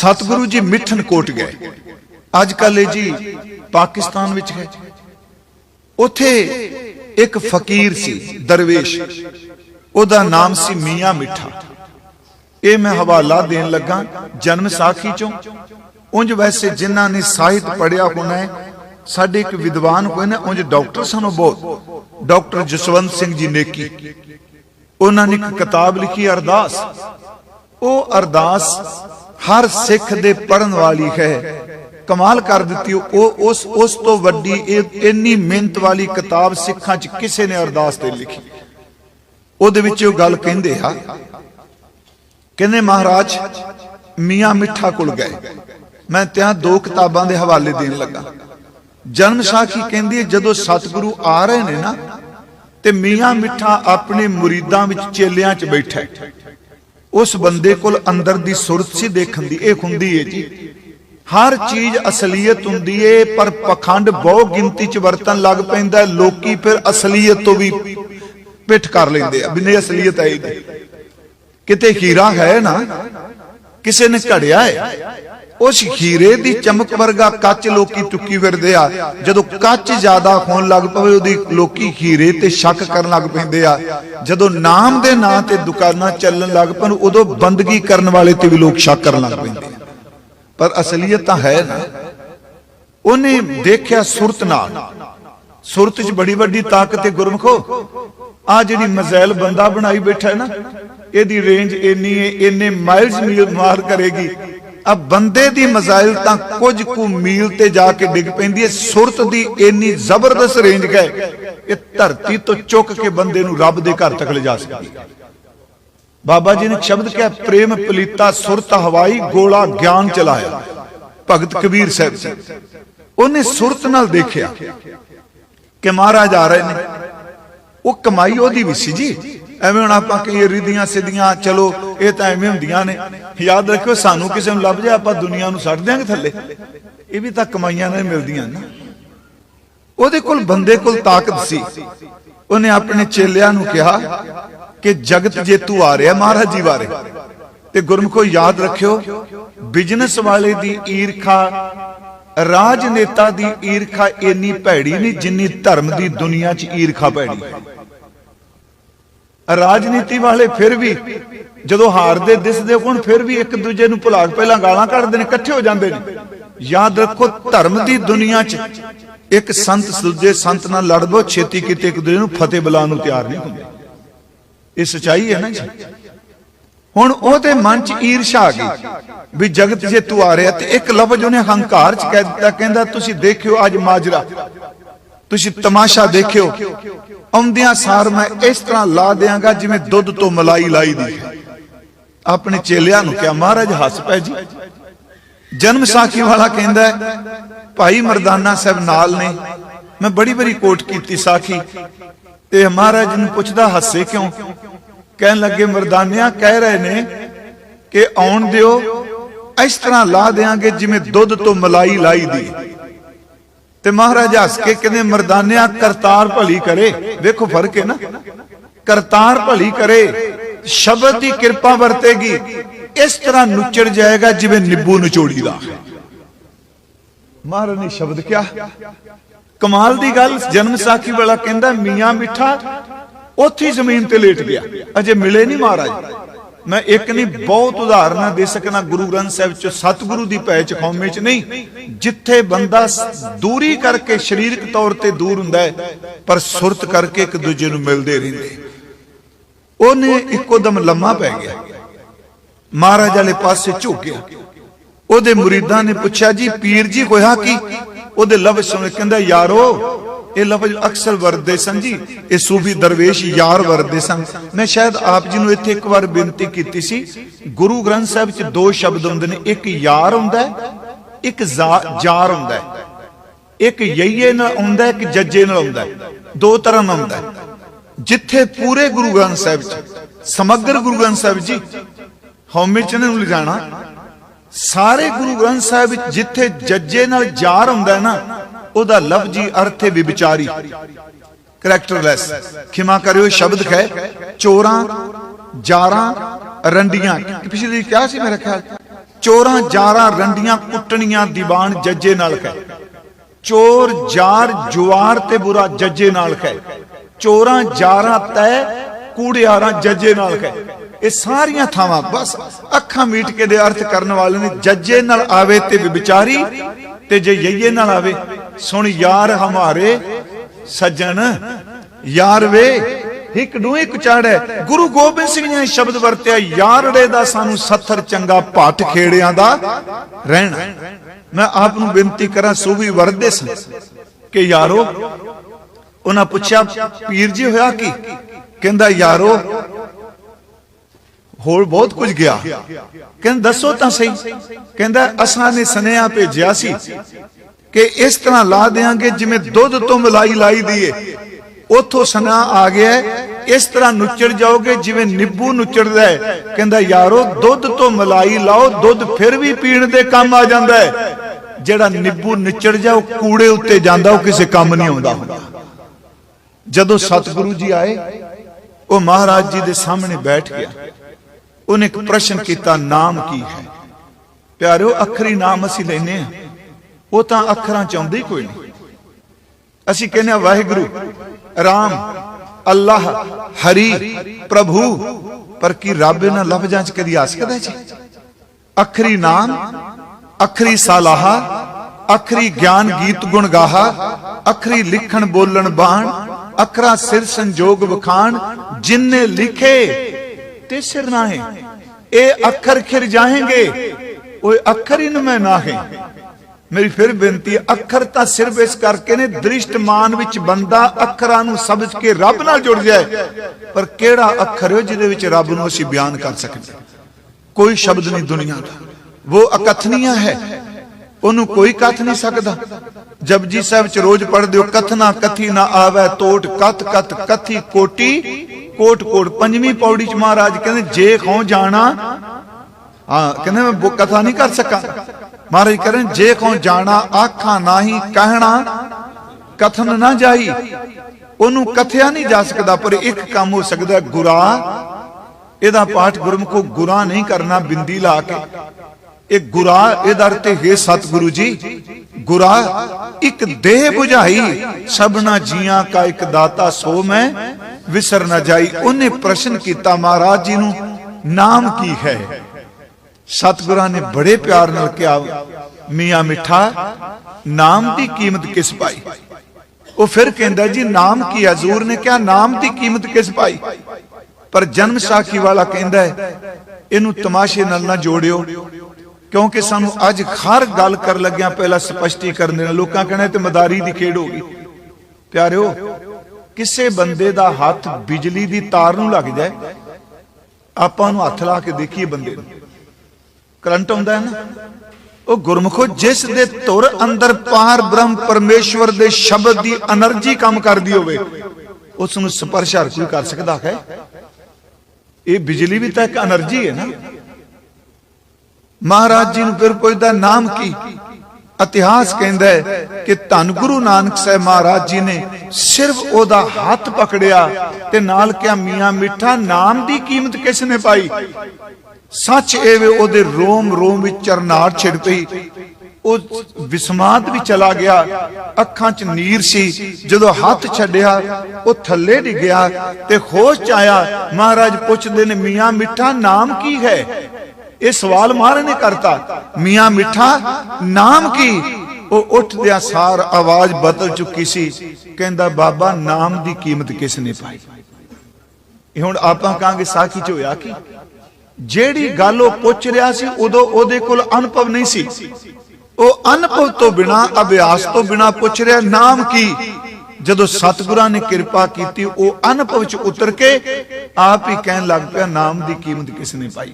ਸਤਿਗੁਰੂ ਜੀ ਮਿੱਠਨ ਕੋਟ ਗਏ। ਅੱਜ ਕੱਲ ਇਹ ਜੀ ਪਾਕਿਸਤਾਨ ਵਿੱਚ ਹੈ। ਉਥੇ ਇੱਕ ਫਕੀਰ ਸੀ, ਦਰਵੇਸ਼। ਉਹਦਾ ਨਾਮ ਸੀ ਮੀਆਂ ਮਿੱਠਾ। ਇਹ ਮੈਂ ਹਵਾਲਾ ਦੇਣ ਲੱਗਾ ਜਨਮ ਸਾਖੀ ਚੋਂ। ਉਂਝ ਵੈਸੇ ਜਿਨ੍ਹਾਂ ਨੇ ਸਾਹਿਤ ਪੜਿਆ ਹੋਣਾ ਹੈ, ਸਾਡੇ ਇੱਕ ਵਿਦਵਾਨ ਹੋਏ ਨੇ, ਉਂਝ ਡਾਕਟਰ ਸਨ ਉਹ ਬਹੁਤ। ਡਾਕਟਰ ਜਸਵੰਤ ਸਿੰਘ ਜੀ ਨੇਕੀ। ਉਹਨਾਂ ਨੇ ਇੱਕ ਕਿਤਾਬ ਲਿਖੀ, ਅਰਦਾਸ। ਉਹ ਅਰਦਾਸ ਹਰ ਸਿੱਖ ਦੇ ਪੜਨ ਵਾਲੀ ਹੈ। ਕਮਾਲ ਕਰ ਦਿੱਤੀ ਉਹ ਉਸ ਉਸ ਤੋਂ ਵੱਡੀ ਇੰਨੀ ਮਿਹਨਤ ਵਾਲੀ ਕਿਤਾਬ ਸਿੱਖਾਂ 'ਚ ਕਿਸੇ ਨੇ ਅਰਦਾਸ ਤੇ ਲਿਖੀ। ਉਹਦੇ ਵਿੱਚ ਉਹ ਗੱਲ ਕਹਿੰਦੇ ਆ, ਕਹਿੰਦੇ ਮਹਾਰਾਜ, ਮੀਆਂ ਮਿੱਠਾ ਕੋਲ ਗਏ। ਮੈਂ ત્યાં ਦੋ ਕਿਤਾਬਾਂ ਦੇ ਹਵਾਲੇ ਦੇਣ ਲੱਗਾ। ਜਨਮ ਸਾਖੀ ਕਹਿੰਦੀ ਹੈ, ਜਦੋਂ ਸਤਿਗੁਰੂ ਆ ਰਹੇ ਨੇ ਨਾ, ਤੇ ਮੀਆਂ ਮਿੱਠਾ ਆਪਣੇ ਮੁਰੀਦਾਂ ਵਿੱਚ ਚੇਲਿਆਂ 'ਚ ਬੈਠਾ ਉਸ ਬੰਦੇ ਕੋਲ ਅੰਦਰ ਦੀ ਸੁਰਤ ਸੀ ਦੇਖਣ ਦੀ, ਇਹ ਹੁੰਦੀ ਹੈ ਜੀ। ਹਰ ਚੀਜ਼ ਅਸਲੀਅਤ ਹੁੰਦੀ ਏ, ਪਰ ਪਖੰਡ ਬਹੁ ਗਿਣਤੀ 'ਚ ਵਰਤਨ ਲੱਗ ਪੈਂਦਾ ਲੋਕੀ ਫਿਰ ਅਸਲੀਅਤ ਤੋਂ ਵੀ ਪਿੱਠ ਕਰ ਲੈਂਦੇ ਆ, ਵੀ ਨਹੀਂ, ਅਸਲੀਅਤ ਹੈ ਇਹਦੀ ਕਿਤੇ ਹੀਰਾ ਹੈ ਨਾ, ਕਿਸੇ ਨੇ ਘੜਿਆ ਹੈ ਉਸ ਹੀਰੇ ਦੀ ਚਮਕ ਵਰਗਾ ਕੱਚ ਲੋਕੀ ਚੁੱਕੀ ਫਿਰਦੇ ਆ। ਜਦੋਂ ਕੱਚ ਜ਼ਿਆਦਾ ਹੋਣ ਲੱਗ ਪਵੇ, ਉਹਦੀ ਲੋਕੀ ਹੀਰੇ ਤੇ ਸ਼ੱਕ ਕਰਨ ਲੱਗ ਪੈਂਦੇ ਆ। ਜਦੋਂ ਨਾਮ ਦੇ ਨਾਂ ਤੇ ਦੁਕਾਨਾਂ ਚੱਲਣ ਲੱਗ ਪਣ, ਉਦੋਂ ਬੰਦਗੀ ਕਰਨ ਵਾਲੇ ਤੇ ਵੀ ਲੋਕ ਸ਼ੱਕ ਕਰਨ ਲੱਗ ਪੈਂਦੇ ਪਰ ਅਸਲੀਅਤ ਤਾਂ ਹੈ ਨਾ। ਉਹਨੇ ਦੇਖਿਆ ਸੁਰਤ ਨਾਲ। ਸੁਰਤ 'ਚ ਬੜੀ ਵੱਡੀ ਤਾਕਤ ਹੈ ਗੁਰਮਖੋ। ਆ ਜਿਹੜੀ ਮਜ਼ੈਲ ਬੰਦਾ ਬਣਾਈ ਬੈਠਾ ਹੈ ਨਾ, ਇਹਦੀ ਰੇਂਜ ਇੰਨੀ ਹੈ, ਇੰਨੇ ਮਾਈਲਸ ਮੀਲ ਮਾਰ ਕਰੇਗੀ। ਆ ਬੰਦੇ ਦੀ ਮਜ਼ਾਇਲ ਤਾਂ ਕੁਝ ਕੁ ਮੀਲ ਤੇ ਜਾ ਕੇ ਡਿੱਗ ਪੈਂਦੀ ਹੈ ਸੁਰਤ ਦੀ ਇੰਨੀ ਜ਼ਬਰਦਸਤ ਰੇਂਜ ਹੈ ਇਹ ਧਰਤੀ ਤੋਂ ਚੁੱਕ ਕੇ ਬੰਦੇ ਨੂੰ ਰੱਬ ਦੇ ਘਰ ਤੱਕ ਲਿਜਾ ਸਕਦੀ ਹੈ। ਬਾਬਾ ਜੀ ਨੇ ਸ਼ਬਦ ਕਿਹਾ, ਪ੍ਰੇਮ ਪਲੀਤਾ ਸੁਰਤ ਹਵਾਈ ਗੋਲਾ ਗਿਆਨ ਚਲਾਇਆ। ਭਗਤ ਕਬੀਰ ਸਾਹਿਬ ਜੀ, ਉਹਨੇ ਸੁਰਤ ਨਾਲ ਦੇਖਿਆ ਕਿ ਮਹਾਰਾਜ ਆ ਰਹੇ ਨੇ। ਉਹ ਕਮਾਈ ਉਹਦੀ ਵੀ ਸੀ ਜੀ। ਐਵੇਂ ਹੁਣ ਆਪਾਂ ਕਹੀਏ ਰਿਧੀਆਂ ਸਿੱਧੀਆਂ, ਚਲੋ, ਇਹ ਤਾਂ ਐਵੇਂ ਹੁੰਦੀਆਂ ਨੇ। ਯਾਦ ਰੱਖਿਓ, ਸਾਨੂੰ ਕਿਸੇ ਨੂੰ ਲੱਭ ਜਾ ਆਪਾਂ ਦੁਨੀਆ ਨੂੰ ਛੱਡ ਦਿਆਂਗੇ ਥੱਲੇ। ਇਹ ਵੀ ਤਾਂ ਕਮਾਈਆਂ ਨਾਲ ਮਿਲਦੀਆਂ ਨਾ ਉਹਦੇ ਕੋਲ ਬੰਦੇ ਕੋਲ ਤਾਕਤ ਸੀ। ਉਹਨੇ ਆਪਣੇ ਚੇਲਿਆਂ ਨੂੰ ਕਿਹਾ ਕਿ ਜਗਤ ਜੇਤੂ ਆ ਰਿਹਾ ਮਹਾਰਾਜ ਜੀ ਬਾਰੇ, ਤੇ ਗੁਰਮਖੋ ਯਾਦ ਰੱਖਿਓ, ਬਿਜ਼ਨਸ ਵਾਲੇ ਦੀ ਈਰਖਾ, ਰਾਜਨੇਤਾ ਦੀ ਈਰਖਾ ਇੰਨੀ ਭੈੜੀ ਨਹੀਂ ਜਿੰਨੀ ਧਰਮ ਦੀ ਦੁਨੀਆ 'ਚ ਈਰਖਾ ਭੈੜੀ। ਰਾਜਨੀਤੀ ਵਾਲੇ ਫਿਰ ਵੀ ਜਦੋਂ ਹਾਰਦੇ ਦਿਸਦੇ ਕੋਣ ਫਿਰ ਵੀ ਇੱਕ ਦੂਜੇ ਨੂੰ ਭੁਲਾ ਕੇ ਪਹਿਲਾਂ ਗਾਲਾਂ ਕੱਢਦੇ ਨੇ, ਇਕੱਠੇ ਹੋ ਜਾਂਦੇ ਨੇ। ਯਾਦ ਰੱਖੋ, ਧਰਮ ਦੀ ਦੁਨੀਆ 'ਚ ਇੱਕ ਸੰਤ ਦੂਜੇ ਸੰਤ ਨਾਲ ਲੜ ਛੇਤੀ ਕਿਤੇ ਇੱਕ ਦੂਜੇ ਨੂੰ ਫਤਿਹ ਬੁਲਾਉਣ ਨੂੰ ਤਿਆਰ ਨਹੀਂ ਹੁੰਦੇ। ਇਹ ਸਚਾਈ ਹੈ ਨਾ ਜੀ। ਹੁਣ ਉਹਦੇ ਮਨ 'ਚ ਈਰਸ਼ਾ ਆ ਗਈ ਵੀ ਜਗਤ ਜੇ ਤੂੰ ਆ ਰਿਹਾ ਤੇ ਇੱਕ ਲਫ਼ਜ਼ ਉਹਨੇ ਹੰਕਾਰ 'ਚ ਕਹਿ ਦਿੱਤਾ, ਕਹਿੰਦਾ, ਤੁਸੀਂ ਦੇਖਿਓ ਅੱਜ ਮਾਜਰਾ ਤੁਸੀਂ ਤਮਾਸ਼ਾ ਦੇਖਿਓ, ਆਉਂਦਿਆਂ ਸਾਰ ਮੈਂ ਇਸ ਤਰ੍ਹਾਂ ਲਾ ਦਿਆਂਗਾ ਜਿਵੇਂ ਦੁੱਧ ਤੋਂ ਮਲਾਈ ਲਾਈ ਦੀ ਆਪਣੇ ਚੇਲਿਆਂ ਨੂੰ ਕਿਹਾ, ਮਹਾਰਾਜ, ਹੱਸ ਪੈ ਜੀ। ਜਨਮ ਸਾਖੀ ਵਾਲਾ ਕਹਿੰਦਾ ਭਾਈ ਮਰਦਾਨਾ ਸਾਹਿਬ ਨਾਲ ਨੇ। ਮੈਂ ਬੜੀ ਬੜੀ ਕੋਟ ਕੀਤੀ ਸਾਖੀ। ਤੇ ਮਹਾਰਾਜ ਨੂੰ ਪੁੱਛਦਾ, ਹੱਸੇ ਕਿਉਂ? ਕਹਿਣ ਲੱਗੇ, ਮਰਦਾਨਿਆਂ ਕਹਿ ਰਹੇ ਨੇ ਕਿ ਆਉਣ ਦਿਓ, ਇਸ ਤਰ੍ਹਾਂ ਲਾ ਦੇਾਂਗੇ ਜਿਵੇਂ ਦੁੱਧ ਤੋਂ ਮਲਾਈ ਲਾਈ ਦੀ ਤੇ ਮਹਾਰਾਜ ਹੱਸ ਕੇ ਕਹਿੰਦੇ, ਮਰਦਾਨਿਆਂ, ਕਰਤਾਰ ਭਲੀ ਕਰੇ। ਵੇਖੋ ਫ਼ਰਕ ਹੈ ਨਾ। ਕਰਤਾਰ ਭਲੀ ਕਰੇ, ਸ਼ਬਦ ਦੀ ਕਿਰਪਾ ਵਰਤੇਗੀ। ਇਸ ਤਰ੍ਹਾਂ ਨੁਚੜ ਜਾਏਗਾ ਜਿਵੇਂ ਨਿੰਬੂ ਨਚੋੜੀ ਦਾ। ਮਹਾਰਾਜ ਨੇ ਸ਼ਬਦ ਕਿਹਾ। ਕਮਾਲ ਦੀ ਗੱਲ, ਜਨਮ ਸਾਖੀ ਵਾਲਾ ਕਹਿੰਦਾ, ਮੀਆਂ ਮਿੱਠਾ ਉੱਥੇ ਜ਼ਮੀਨ ਤੇ ਲੇਟ ਗਿਆ। ਅਜੇ ਮਿਲੇ ਨਹੀਂ ਮਹਾਰਾਜ। ਮੈਂ ਇੱਕ ਨਹੀਂ, ਬਹੁਤ ਉਦਾਹਰਨਾਂ ਦੇ ਸਕਣਾ ਗੁਰੂ ਗ੍ਰੰਥ ਸਾਹਿਬ ਚ ਸਤਿਗੁਰੂ ਦੀ ਪਹਿਚ ਕੌਮੇ ਚ ਨਹੀਂ। ਜਿੱਥੇ ਬੰਦਾ ਦੂਰੀ ਕਰਕੇ ਸਰੀਰਕ ਤੌਰ ਤੇ ਦੂਰ ਹੁੰਦਾ ਹੈ, ਪਰ ਸੁਰਤ ਕਰਕੇ ਇੱਕ ਦੂਜੇ ਨੂੰ ਮਿਲਦੇ ਰਹਿੰਦੇ। ਉਹਨੇ ਇੱਕੋ ਦਮ ਲੰਮਾ ਪੈ ਗਿਆ। ਮਹਾਰਾਜ ਵਾਲੇ ਪਾਸੇ ਝੁਕ ਗਿਆ। ਉਹਦੇ ਮੁਰੀਦਾਂ ਨੇ ਪੁੱਛਿਆ, ਜੀ, ਪੀਰ ਜੀ, ਹੋਇਆ ਕੀ? ਉਹਦੇ ਲਫ਼ਜ਼ ਸੁਣ ਕੇ ਕਹਿੰਦਾ, ਯਾਰੋ ਇਹ ਲਫ਼ਜ਼ ਅਕਸਰ ਵਰਦੇ ਸਨ ਜੀ। ਇਹ ਸੂਫੀ ਦਰਵੇਸ਼ ਯਾਰ ਵਰਦੇ ਸਨ। ਮੈਂ ਸ਼ਾਇਦ ਆਪ ਜੀ ਨੂੰ ਇੱਥੇ ਇੱਕ ਵਾਰ ਬੇਨਤੀ ਕੀਤੀ ਸੀ। ਗੁਰੂ ਗ੍ਰੰਥ ਸਾਹਿਬ 'ਚ ਦੋ ਸ਼ਬਦ ਹੁੰਦੇ ਨੇ। ਇੱਕ ਯਾਰ ਹੁੰਦਾ ਇੱਕ ਜਾਰ ਹੁੰਦਾ ਇੱਕ ਯਈਏ ਨਾਲ ਆਉਂਦਾ ਇੱਕ ਜੱਜੇ ਨਾਲ ਆਉਂਦਾ ਦੋ ਤਰ੍ਹਾਂ ਨਾਲ ਆਉਂਦਾ ਜਿੱਥੇ ਪੂਰੇ ਗੁਰੂ ਗ੍ਰੰਥ ਸਾਹਿਬ 'ਚ, ਸਮਗਰ ਗੁਰੂ ਗ੍ਰੰਥ ਸਾਹਿਬ ਜੀ ਹਉਮੈ ਚ ਨੂੰ ਲਿਜਾਣਾ, ਸਾਰੇ ਗੁਰੂ ਗ੍ਰੰਥ ਸਾਹਿਬ ਵਿੱਚ ਜਿੱਥੇ ਜੱਜੇ ਨਾਲ ਜਾਰ ਹੁੰਦਾ ਹੈ ਨਾ ਉਹਦਾ ਲਫ਼ਜ਼ੀ ਅਰਥ ਹੈ ਵਿਚਾਰੀ ਕਰੈਕਟਰਲੈਸ ਖਿਮਾ ਕਰਿਓ ਸ਼ਬਦ ਹੈ ਚੋਰਾਂ, ਜਾਰਾਂ, ਰੰਡੀਆਂ। ਪਿਛਲੀ ਕਿਹਾ ਸੀ ਮੇਰੇ ਖਿਆਲ ਚੋਰਾਂ, ਜਾਰਾਂ, ਰੰਡੀਆਂ, ਕੁੱਟਣੀਆਂ, ਦੀਵਾਨ, ਜੱਜੇ ਨਾਲ ਹੈ ਚੋਰ, ਜਾਰ, ਜੁਆਰ ਤੇ ਬੁਰਾ ਜੱਜੇ ਨਾਲ ਹੈ ਚੋਰਾਂ, ਜਾਰਾਂ, ਤੈ, ਕੂੜਿਆਰਾਂ, ਜੱਜੇ ਨਾਲ ਹੈ ਇਹ ਸਾਰੀਆਂ ਥਾਵਾਂ ਬਸ ਅੱਖਾਂ ਮੀਟ ਕੇ ਦੇ ਅਰਥ ਕਰਨ ਵਾਲੇ ਨੇ। ਜੱਜੇ ਨਾਲ ਆਵੇ ਤੇ ਵਿਚਾਰੀ ਤੇ ਜੇ ਯਈਏ ਨਾਲ ਆਵੇ ਸੁਣ ਯਾਰ ਹਮਾਰੇ ਸੱਜਣ, ਯਾਰ ਵੇ, ਇੱਕ ਡੂਏ ਕੁਚਾੜੈ ਗੁਰੂ ਗੋਬਿੰਦ ਸਿੰਘ ਜੀ ਨੇ ਸ਼ਬਦ ਵਰਤਿਆ, ਯਾਰੜੇ ਦਾ ਸਾਨੂੰ ਸੱਥਰ ਚੰਗਾ ਭੱਟ ਖੇੜਿਆਂ ਦਾ ਰਹਿਣਾ। ਮੈਂ ਆਪ ਨੂੰ ਬੇਨਤੀ ਕਰਾਂ ਸੂਬੀ ਵਰਦੇ ਸਨ ਕਿ ਯਾਰੋ, ਉਹਨਾਂ ਪੁੱਛਿਆ, ਪੀਰ ਜੀ ਹੋਇਆ ਕੀ? ਕਹਿੰਦਾ, ਯਾਰੋ, ਹੋਰ ਬਹੁਤ ਕੁਝ ਗਿਆ। ਕਹਿੰਦਾ, ਦੱਸੋ ਤਾਂ ਸਹੀ। ਕਹਿੰਦਾ, ਅਸਾਂ ਨੇ ਸੁਨੇਹਾ ਭੇਜਿਆ ਸੀ ਕਿ ਇਸ ਤਰ੍ਹਾਂ ਲਾ ਦੇਾਂਗੇ ਜਿਵੇਂ ਦੁੱਧ ਤੋਂ ਮਲਾਈ ਲਾਈ ਦੀਏ। ਉਥੋਂ ਸੁਨਾ ਆ ਗਿਆ, ਇਸ ਤਰ੍ਹਾਂ ਨੁੱਚੜ ਜਾਓਗੇ ਜਿਵੇਂ ਨਿੱਬੂ ਨੁੱਚੜਦਾ ਹੈ। ਕਹਿੰਦਾ, ਯਾਰੋ, ਦੁੱਧ ਤੋਂ ਮਲਾਈ ਲਾਓ, ਦੁੱਧ ਫਿਰ ਵੀ ਪੀਣ ਦੇ ਕੰਮ ਆ ਜਾਂਦਾ ਹੈ। ਜਿਹੜਾ ਨਿੱਬੂ ਨੁੱਚੜ ਜਾ, ਉਹ ਕੂੜੇ ਉੱਤੇ ਜਾਂਦਾ, ਉਹ ਕਿਸੇ ਕੰਮ ਨਹੀਂ ਆਉਂਦਾ ਹੁੰਦਾ। ਜਦੋਂ ਸਤਿਗੁਰੂ ਜੀ ਆਏ, ਉਹ ਮਹਾਰਾਜ ਜੀ ਦੇ ਸਾਹਮਣੇ ਬੈਠ ਗਿਆ। ਉਹਨੇ ਇੱਕ ਪ੍ਰਸ਼ਨ ਕੀਤਾ, ਨਾਮ ਕੀ ਹੈ? ਪਿਆਰਿਓ, ਅੱਖਰੀ ਨਾਮ ਅਸੀਂ ਲੈਨੇ ਆ ਉਹ ਤਾਂ ਅੱਖਰਾਂ ਚ ਆਉਂਦੇ ਕੋਈ ਨਹੀਂ। ਅਸੀਂ ਕਹਿੰਦੇ ਆ ਵਾਹਿਗੁਰੂ, ਰਾਮ, ਅੱਲਾਹ, ਹਰੀ, ਪ੍ਰਭੂ, ਪਰ ਕੀ ਰੱਬ ਇਹਨਾਂ ਲਫ਼ਜ਼ਾਂ ਚ ਕਦੀ ਆ ਸਕਦਾ ਜੀ? ਅੱਖਰੀ ਨਾਮ, ਅੱਖਰੀ ਸਾਲਾਹਾ, ਅੱਖਰੀ ਗਿਆਨ ਗੀਤ ਗੁਣ ਗਾਹਾ ਅੱਖਰੀ ਲਿਖਣ ਬੋਲਣ ਬਾਣ, ਅੱਖਰਾਂ ਸਿਰ ਸੰਜੋਗ ਵਖਾਣ ਜਿਨਨੇ ਲਿਖੇ ਤੇ ਸਿਰ ਨਾਹੇ। ਇਹ ਅੱਖਰ ਖਿਰ ਜਾਹੇਂਗੇ, ਓਏ ਅੱਖਰ ਇਨ ਮੈਂ ਨਾਹੇ। ਮੇਰੀ ਫਿਰ ਬੇਨਤੀ ਹੈ, ਅੱਖਰ ਤਾਂ ਸਿਰਫ ਇਸ ਕਰਕੇ ਨੇ, ਦ੍ਰਿਸ਼ਟਮਾਨ ਵਿੱਚ ਬੰਦਾ ਅੱਖਰਾਂ ਨੂੰ ਸਮਝ ਕੇ ਰੱਬ ਨਾਲ ਜੁੜ ਜਾਏ। ਪਰ ਕਿਹੜਾ ਅੱਖਰ ਹੈ ਜਿਹਦੇ ਵਿੱਚ ਰੱਬ ਨੂੰ ਅਸੀਂ ਬਿਆਨ ਕਰ ਸਕਦੇ ਕੋਈ ਸ਼ਬਦ ਨਹੀਂ ਦੁਨੀਆ ਦਾ। ਉਹ ਅਕਥਨੀਆ ਹੈ। ਉਹਨੂੰ ਕੋਈ ਕਥ ਨਹੀਂ ਸਕਦਾ। ਜਪਜੀ ਸਾਹਿਬ ਚ ਰੋਜ਼ ਪੜ੍ਹਦੇ ਹੋ ਕਥਨਾ ਕਥੀ ਨਾ ਆਵੇ ਤੋਟ ਕਤ ਕਤ ਕਥੀ, ਕੋਟੀ, ਕੋਟ ਕੋਟ, ਪੰਜਵੀਂ ਪੌੜੀ ਚ ਮਹਾਰਾਜ ਕਹਿੰਦੇ, ਜੇ ਖੋ ਜਾਣਾ, ਹਾਂ, ਕਹਿੰਦੇ ਮੈਂ ਕਥਾ ਨਹੀਂ ਕਰ ਸਕਾਂ। ਮਹਾਰਾਜ ਕਰਨ, ਜੇ ਕੋ ਜਾਣਾ, ਆਖਾਂ ਨਾਹੀ, ਕਹਿਣਾ ਕਥਨ ਨਾ ਜਾਈ। ਉਹਨੂੰ ਕਥਿਆ ਨਹੀਂ ਜਾ ਸਕਦਾ, ਪਰ ਇੱਕ ਕੰਮ ਹੋ ਸਕਦਾ, ਗੁਰਾ। ਇਹਦਾ ਪਾਠ ਗੁਰਮੁਖੋ ਗੁਰਾ ਨਹੀਂ ਕਰਨਾ, ਬਿੰਦੀ ਲਾ ਕੇ। ਇਹ ਗੁਰਾ ਇਹਦਾ ਅਰਥ ਹੈ ਸਤਿਗੁਰੂ ਜੀ। ਗੁਰਾ, ਇੱਕ ਦੇਹ 부ਝਾਈ ਸਭਨਾ ਜੀਆਂ ਕਾ ਇੱਕ ਦਾਤਾ ਸੋ ਮੈਂ, ਵਿਸਰ ਨਾ ਜਾਈ। ਉਹਨੇ ਪ੍ਰਸ਼ਨ ਕੀਤਾ ਮਹਾਰਾਜ ਜੀ ਨੂੰ, ਨਾਮ ਕੀ ਹੈ? ਸਤਿਗੁਰਾਂ ਨੇ ਬੜੇ ਪਿਆਰ ਨਾਲ ਕਿਹਾ, ਮੀਆਂ ਮਿੱਠਾ, ਨਾਮ ਦੀ ਕੀਮਤ ਕਿਸ ਪਾਈ? ਉਹ ਫਿਰ ਕਹਿੰਦਾ, ਜੀ, ਨਾਮ ਕੀ ਹਜ਼ੂਰ ਨੇ ਕਿਹਾ, ਨਾਮ ਦੀ ਕੀਮਤ ਕਿਸ ਪਾਈ? ਪਰ ਜਨਮ ਸਾਖੀ ਵਾਲਾ ਕਹਿੰਦਾ ਹੈ, ਇਹਨੂੰ ਤਮਾਸ਼ੇ ਨਾਲ ਨਾ ਜੋੜਿਓ, ਕਿਉਂਕਿ ਸਾਨੂੰ ਅੱਜ ਹਰ ਗੱਲ ਕਰ ਲੱਗਿਆ ਪਹਿਲਾਂ ਸਪਸ਼ਟੀਕਰਨ ਦੇਣਾ, ਲੋਕਾਂ ਕਹਿੰਦੇ ਤੇ ਮਦਾਰੀ ਦੀ ਖੇਡ ਹੋ ਗਈ। ਪਿਆਰਿਓ, ਕਿਸੇ ਬੰਦੇ ਦਾ ਹੱਥ ਬਿਜਲੀ ਦੀ ਤਾਰ ਨੂੰ ਲੱਗ ਜਾਏ, ਆਪਾਂ ਨੂੰ ਹੱਥ ਲਾ ਕੇ ਦੇਖੀਏ ਬੰਦੇ ਨੂੰ। ਕਰੰਟ ਆਉਂਦਾ ਹੈ ਨਾ, ਉਹ ਗੁਰਮਖੋ ਜਿਸ ਦੇ ਧੁਰ ਅੰਦਰ ਪਾਰ ਬ੍ਰਹਮ ਪਰਮੇਸ਼ਵਰ ਦੇ ਸ਼ਬਦ ਦੀ એનર્ਜੀ ਕੰਮ ਕਰਦੀ ਹੋਵੇ, ਉਸ ਨੂੰ ਸਪਰਸ਼ ਹਰ ਕੋਈ ਕਰ ਸਕਦਾ ਹੈ। ਇਹ ਬਿਜਲੀ ਵੀ ਤਾਂ ਇੱਕ એનર્ਜੀ ਹੈ ਨਾ। ਮਹਾਰਾਜ ਜੀ ਨੂੰ ਫਿਰ ਪੁੱਛਦਾ, ਨਾਮ ਕੀ? ਇਤਿਹਾਸ ਕਹਿੰਦਾ ਹੈ ਕਿ ਧੰਨ ਗੁਰੂ ਨਾਨਕ ਸਾਹਿਬ ਮਹਾਰਾਜ ਜੀ ਨੇ ਸਿਰਫ ਉਹਦਾ ਹੱਥ ਪਕੜਿਆ ਤੇ ਨਾਲ ਕਿਹਾ, ਮੀਆਂ ਮਿੱਠਾ ਨਾਮ ਦੀ ਕੀਮਤ ਕਿਸ ਨੇ ਪਾਈ? ਸੱਚ ਇਹ ਉਹਦੇ ਰੋਮ ਰੋਮ ਵਿੱਚ ਚਰਨਾਰ ਛਿੜ ਪਈ। ਉਹ ਵਿਸਮਾਦ ਵੀ ਚਲਾ ਗਿਆ। ਅੱਖਾਂ 'ਚ ਨੀਰ ਸੀ। ਜਦੋਂ ਹੱਥ ਛੱਡਿਆ, ਉਹ ਥੱਲੇ ਡਿੱਗਿਆ ਤੇ ਹੋਸ਼ 'ਚ ਆਇਆ, ਮਹਾਰਾਜ, ਪੁੱਛਦੇ ਨੇ, ਮੀਆਂ ਮਿੱਠਾ ਨਾਮ ਕੀ ਹੈ? ਇਹ ਸਵਾਲ ਮਹਾਰਾਜ ਨੇ ਕਰਤਾ। ਮੀਆਂ ਮਿੱਠਾ ਨਾਮ ਕੀ? ਉਹ ਉੱਠਦਿਆਂ ਸਾਰ ਆਵਾਜ਼ ਬਦਲ ਚੁੱਕੀ ਸੀ। ਕਹਿੰਦਾ, ਬਾਬਾ, ਨਾਮ ਦੀ ਕੀਮਤ ਕਿਸ ਨੇ ਪਾਈ? ਇਹ ਹੁਣ ਆਪਾਂ ਕਹਾਂਗੇ, ਸਾਖੀ 'ਚ ਹੋਇਆ ਕੀ? ਜਿਹੜੀ ਗੱਲ ਉਹ ਪੁੱਛ ਰਿਹਾ ਸੀ, ਉਦੋਂ ਉਹਦੇ ਕੋਲ ਅਨੁਭਵ ਨਹੀਂ ਸੀ। ਉਹ ਅਨੁਭਵ ਤੋਂ ਬਿਨਾ, ਅਭਿਆਸ ਤੋਂ ਬਿਨਾ ਪੁੱਛ ਰਿਹਾ, ਨਾਮ ਕੀ? ਜਦੋਂ ਸਤਿਗੁਰਾਂ ਨੇ ਕਿਰਪਾ ਕੀਤੀ, ਉਹ ਅਨੁਭਵ ਚ ਉਤਰ ਕੇ ਆਪ ਹੀ ਕਹਿਣ ਲੱਗ ਪਿਆ, ਨਾਮ ਦੀ ਕੀਮਤ ਕਿਸ ਨੇ ਪਾਈ।